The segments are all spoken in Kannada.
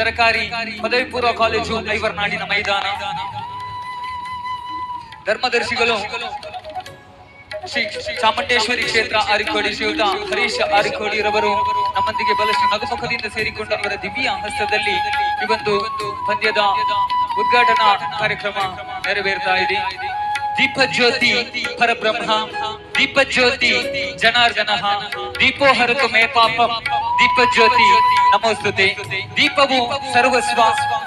ಸರ್ಕಾರಿ ಪದವಿ ಪೂರ್ವ ಕಾಲೇಜು ಐವರ್ನಾಡಿನ ಮೈದಾನ. ಧರ್ಮದರ್ಶಿಗಳು ಶ್ರೀ ಚಾಮುಂಡೇಶ್ವರಿ ಕ್ಷೇತ್ರ ಆರಿಕೋಡಿ ಶ್ರೀಯುತ ಹರೀಶ್ ಆರಿಕೋಡಿರವರು ನಮ್ಮೊಂದಿಗೆ ಬಹಳಷ್ಟು ನಗುಮುಖದಿಂದ ಸೇರಿಕೊಂಡು ಅವರ ದಿವ್ಯ ಹಸ್ತದಲ್ಲಿ ಈ ಒಂದು ಪಂದ್ಯದ ಉದ್ಘಾಟನಾ ಕಾರ್ಯಕ್ರಮ ನೆರವೇರ್ತಾ ಇದೆ. ದೀಪ ಜ್ಯೋತಿ ಪರಬ್ರಹ್ಮ. ದೀಪ ಜ್ಯೋತಿ ಜನಾರ್ದನ ದೀಪೋ ಹರತು ಮೇ ಪಾಪ ದೀಪ ಜ್ಯೋತಿ ನಮೋಸ್ತುತೆ. ದೀಪವು ಸರ್ವಸ್ವ,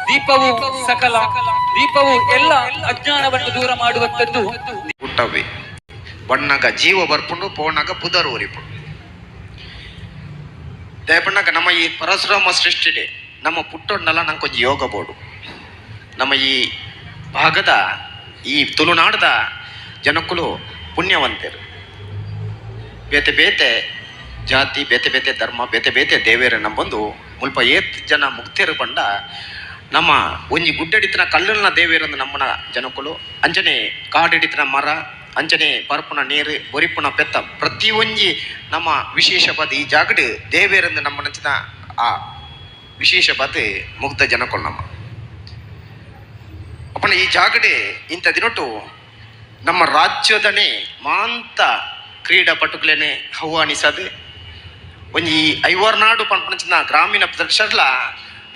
ದೀಪವು ಸಕಲ, ದೀಪವು ಎಲ್ಲ ಅಜ್ಞಾನವನ್ನು ದೂರ ಮಾಡುವಂತದ್ದು ಹುಟ್ಟವೆ. ಬಣ್ಣಗ ಜೀವ ಬರ್ಪುಂಡು, ಪೋಣಗ ಪುದರ್ ಓರಿಪು ದಯಪಣ್ಣಗ ನಮ್ಮ ಈ ಪರಶುರಾಮ ಸೃಷ್ಟಿಡೆ ನಮ್ಮ ಪುಟ್ಟೊಂಡಲ್ಲ ನಂಗೆ ಕೊಂಚ ಯೋಗ ಬೋಡು. ನಮ್ಮ ಈ ಭಾಗದ, ಈ ತುಳುನಾಡದ ಜನಕ್ಕಳು ಪುಣ್ಯವಂತರು. ಬೇತೆ ಬೇತೆ ಜಾತಿ, ಬೇತೆ ಬೇತೆ ಧರ್ಮ, ಬೇತೆ ಬೇತೆ ದೇವೇರ ನಂಬಂದು ಮುಲ್ಪ ಏತ್ ಜನ ಮುಕ್ತಿರು ಬಂಡ ನಮ್ಮ ಒಂಜಿ ಗುಡ್ಡಡಿತನ ಕಲ್ಲಿನ ದೇವೇರಂದು ನಮ್ಮನ ಜನಕುಲು. ಅಂಚನೆ ಕಾಡಿಡಿತನ ಮರ ಅಂಚನೆ ಪರ್ಪುನ ನೀರು, ಬೊರಿಪುನ ಪೆತ್ತ. ಪ್ರತಿ ಒಂಜಿ ನಮ್ಮ ವಿಶೇಷ ಪದ ಈ ಜಾಗಡ್ ದೇವೇರಂದು ನಮ್ಮ ನಂಚಿನ ಆ ವಿಶೇಷ ಪದ ಮುಗ್ಧ ಜನಕುಲು ನಮ್ಮ. ಅಪ್ಪನ ಈ ಜಾಗಡೆ ಇಂಥ ದಿನಟು ನಮ್ಮ ರಾಜ್ಯದನೇ ಮಾಂತ ಕ್ರೀಡಾಪಟುಗಳೇನೆ ಆಹ್ವಾನಿಸದೆ ಒಂಜಿ ಐವರ್ನಾಡು ಪಂಪನಚಿನ ಗ್ರಾಮೀಣ ಪ್ರದರ್ಶನ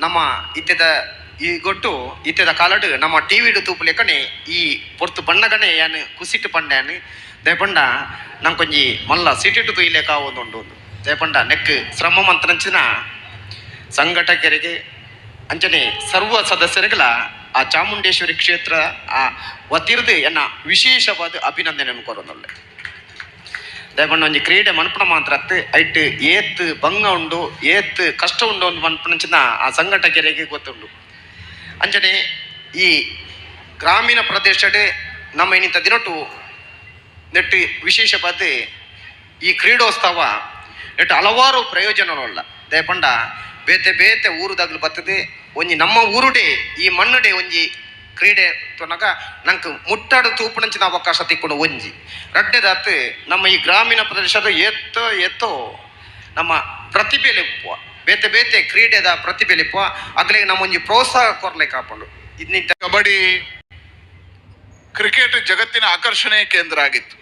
ನಮ್ಮ ಇತ್ತೆದ ಈ ಗೊಟ್ಟು ಇತ್ತೆದ ಕಾಲಡು ನಮ್ಮ ಟಿವಿಡು ತೂಪು ಲೆಕ್ಕನೆ ಈ ಪೊರ್ತು ಬಣ್ಣಗನೆ ಯಾನು ಕುಸಿಟ್ಟು ಪಂಡ್ಯಾನು ದಯಪಂಡ ನಂಗೆ ಕೊಂಜಿ ಮಲ್ಲ ಸಿಟಿಟು ತುಯ್ಲೇಕ ಒಂದುಂಡು ದಯಪಂಡ ನೆಕ್ ಶ್ರಮ ಮಂತ್ರಂಚಿನ ಸಂಘಟಕರಿಗೆ ಅಂಚನೆ ಸರ್ವ ಸದಸ್ಯರುಗಳ ಆ ಚಾಮುಂಡೇಶ್ವರಿ ಕ್ಷೇತ್ರ ಆ ವತಿರ್ದು ಎನ್ನ ವಿಶೇಷವಾದ ಅಭಿನಂದನೆ ಕೊರೋನೊಲ್ಲೆ. ಒಂಜಿ ಕ್ರೀಡೆ ಮನ್ಪುನ ಮಾತ್ರ. ಅತ್ತು, ಐಟ್, ಏತ್, ಭಂಗ ಉಂಡು, ಏತ್ ಕಷ್ಟ ಉಂಡು ಒಂದು ಮನ್ಪುನಂಚಿನ ಆ ಸಂಘಟಕರಿಗೆ ಗೊತ್ತುಂಡು ಅಂಚನೆ ಈ ಗ್ರಾಮೀಣ ಪ್ರದೇಶಡೆ ನಮ್ಮ ಏನಿಂತ ದಿನಟು ನೆಟ್ಟು ವಿಶೇಷ ಪದ್ದೆ ಈ ಕ್ರೀಡೋತ್ಸವ ನೆಟ್ಟು ಹಲವಾರು ಪ್ರಯೋಜನವುಳ್ಳ ದಯಪಂಡ ಬೇತೆ ಬೇತೆ ಊರುದಾಗ್ಲು ಬರ್ತದೆ, ಒಂಜಿ ನಮ್ಮ ಊರುಡೆ, ಈ ಮಣ್ಣುಡೆ ಒಂಜಿ ಕ್ರೀಡೆ ತೊನಗ ನಂಗೆ ಮುಟ್ಟಾಡು ತೂಪುನಂಚಿನ ಅವಕಾಶ ತಿಕ್ಕೊಂಡು ಒಂಜಿ. ರಡ್ಡೆದಾತ್ ನಮ್ಮ ಈ ಗ್ರಾಮೀಣ ಪ್ರದೇಶದ ಎತ್ತೋ ಎತ್ತೋ ನಮ್ಮ ಪ್ರತಿಭೆ ಲೆಪ್ಪುವ ಬೇತೆ ಬೇತೆ ಕ್ರೀಡೆದ ಪ್ರತಿಭೆ ಲೆಪ್ಪುವ ಅಗ್ಲಿಗೆ ನಮ್ಮ ಒಂಜಿ ಪ್ರೋತ್ಸಾಹ ಕೊರ್ಲೆ ಕಾಪಂಡು. ಇದ್ನಿಂತ ಕಬಡ್ಡಿ ಕ್ರಿಕೆಟ್ ಜಗತ್ತಿನ ಆಕರ್ಷಣೆಯ ಕೇಂದ್ರ ಆಗಿತ್ತು.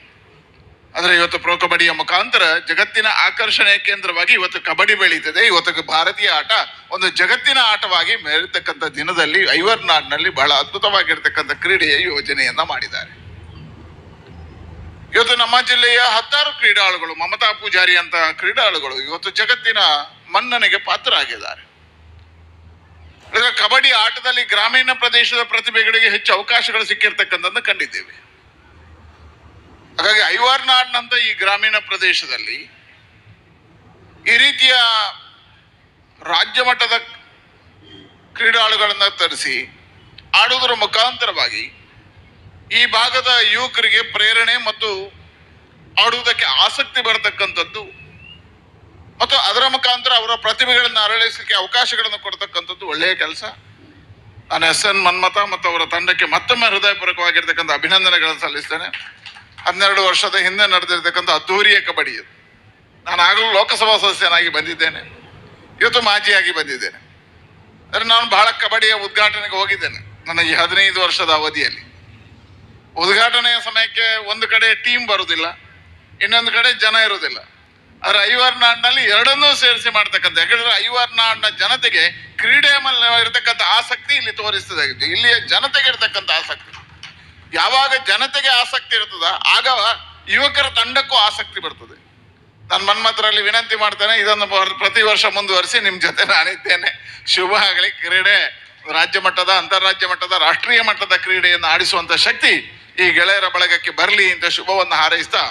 ಆದರೆ ಇವತ್ತು ಪ್ರೊ ಕಬಡ್ಡಿಯ ಮುಖಾಂತರ ಜಗತ್ತಿನ ಆಕರ್ಷಣೆ ಕೇಂದ್ರವಾಗಿ ಇವತ್ತು ಕಬಡ್ಡಿ ಬೆಳೀತದೆ. ಇವತ್ತು ಭಾರತೀಯ ಆಟ ಒಂದು ಜಗತ್ತಿನ ಆಟವಾಗಿ ಮೆರೆತಕ್ಕಂತ ದಿನದಲ್ಲಿ ಐವರ್ನಾಡ್ನಲ್ಲಿ ಬಹಳ ಅದ್ಭುತವಾಗಿರ್ತಕ್ಕಂಥ ಕ್ರೀಡೆಯ ಯೋಜನೆಯನ್ನ ಮಾಡಿದ್ದಾರೆ. ಇವತ್ತು ನಮ್ಮ ಜಿಲ್ಲೆಯ ಹತ್ತಾರು ಕ್ರೀಡಾಳುಗಳು, ಮಮತಾ ಪೂಜಾರಿ ಅಂತ ಕ್ರೀಡಾಳುಗಳು ಇವತ್ತು ಜಗತ್ತಿನ ಮನ್ನಣೆಗೆ ಪಾತ್ರರಾಗಿದ್ದಾರೆ. ಕಬಡ್ಡಿ ಆಟದಲ್ಲಿ ಗ್ರಾಮೀಣ ಪ್ರದೇಶದ ಪ್ರತಿಭೆಗಳಿಗೆ ಹೆಚ್ಚು ಅವಕಾಶಗಳು ಸಿಕ್ಕಿರ್ತಕ್ಕಂಥದ್ದು ಕಂಡಿದ್ದೇವೆ. ಹಾಗಾಗಿ ಐವಾರ್ನಾಡ್ನಂತ ಈ ಗ್ರಾಮೀಣ ಪ್ರದೇಶದಲ್ಲಿ ಈ ರೀತಿಯ ರಾಜ್ಯ ಮಟ್ಟದ ಕ್ರೀಡಾಳುಗಳನ್ನು ತರಿಸಿ ಆಡುವುದರ ಮುಖಾಂತರವಾಗಿ ಈ ಭಾಗದ ಯುವಕರಿಗೆ ಪ್ರೇರಣೆ ಮತ್ತು ಆಡುವುದಕ್ಕೆ ಆಸಕ್ತಿ ಬರತಕ್ಕಂಥದ್ದು ಮತ್ತು ಅದರ ಮುಖಾಂತರ ಅವರ ಪ್ರತಿಭೆಗಳನ್ನು ಅರಳಿಸಲಿಕ್ಕೆ ಅವಕಾಶಗಳನ್ನು ಕೊಡ್ತಕ್ಕಂಥದ್ದು ಒಳ್ಳೆಯ ಕೆಲಸ. ನಾನು ಎಸ್ ಎನ್ ಮನ್ಮಥ ಮತ್ತು ಅವರ ತಂಡಕ್ಕೆ ಮತ್ತೊಮ್ಮೆ ಹೃದಯಪೂರ್ವಕವಾಗಿರ್ತಕ್ಕಂಥ ಅಭಿನಂದನೆಗಳನ್ನು ಸಲ್ಲಿಸ್ತೇನೆ. ಹನ್ನೆರಡು ವರ್ಷದ ಹಿಂದೆ ನಡೆದಿರ್ತಕ್ಕಂಥ ಅದ್ದೂರಿಯ ಕಬಡ್ಡಿ ಇದು ನಾನು ಆಗಲೂ ಲೋಕಸಭಾ ಸದಸ್ಯನಾಗಿ ಬಂದಿದ್ದೇನೆ. ಇವತ್ತು ಮಾಜಿಯಾಗಿ ಬಂದಿದ್ದೇನೆ. ಅಂದರೆ ನಾನು ಬಹಳ ಕಬಡ್ಡಿಯ ಉದ್ಘಾಟನೆಗೆ ಹೋಗಿದ್ದೇನೆ. ನನ್ನ ಈ ಹದಿನೈದು ವರ್ಷದ ಅವಧಿಯಲ್ಲಿ. ಉದ್ಘಾಟನೆಯ ಸಮಯಕ್ಕೆ ಒಂದು ಕಡೆ ಟೀಮ್ ಬರುವುದಿಲ್ಲ, ಇನ್ನೊಂದು ಕಡೆ ಜನ ಇರುವುದಿಲ್ಲ. ಆದರೆ ಐವರ್ನಾಡ್ನಲ್ಲಿ ಎರಡನ್ನೂ ಸೇರಿಸಿ ಮಾಡ್ತಕ್ಕಂಥ, ಯಾಕಂದ್ರೆ ಐವರ್ನಾಡ್ನ ಜನತೆಗೆ ಕ್ರೀಡೆ ಮೇಲೆ ಇರತಕ್ಕಂಥ ಆಸಕ್ತಿ ಇಲ್ಲಿ ತೋರಿಸ್ತದೆ ಇಲ್ಲಿಯ ಜನತೆಗೆ ಇರತಕ್ಕಂಥ ಆಸಕ್ತಿ. ಯಾವಾಗ ಜನತೆಗೆ ಆಸಕ್ತಿ ಇರ್ತದ ಆಗ ಯುವಕರ ತಂಡಕ್ಕೂ ಆಸಕ್ತಿ ಬರ್ತದೆ. ನಾನು ಮನ್ಮಥರಲ್ಲಿ ವಿನಂತಿ ಮಾಡ್ತೇನೆ, ಇದನ್ನು ಪ್ರತಿ ವರ್ಷ ಮುಂದುವರಿಸಿ ನಿಮ್ಮ ಜೊತೆ ನಾನಿದ್ದೇನೆ. ಶುಭ ಆಗಲಿ, ಕ್ರೀಡೆ ರಾಜ್ಯ ಮಟ್ಟದ, ಅಂತಾರಾಜ್ಯ ಮಟ್ಟದ, ರಾಷ್ಟ್ರೀಯ ಮಟ್ಟದ ಕ್ರೀಡೆಯನ್ನು ಆಡಿಸುವಂತ ಶಕ್ತಿ ಈ ಗೆಳೆಯರ ಬಳಗಕ್ಕೆ ಬರಲಿ ಅಂತ ಶುಭವನ್ನು ಹಾರೈಸ್ತಾ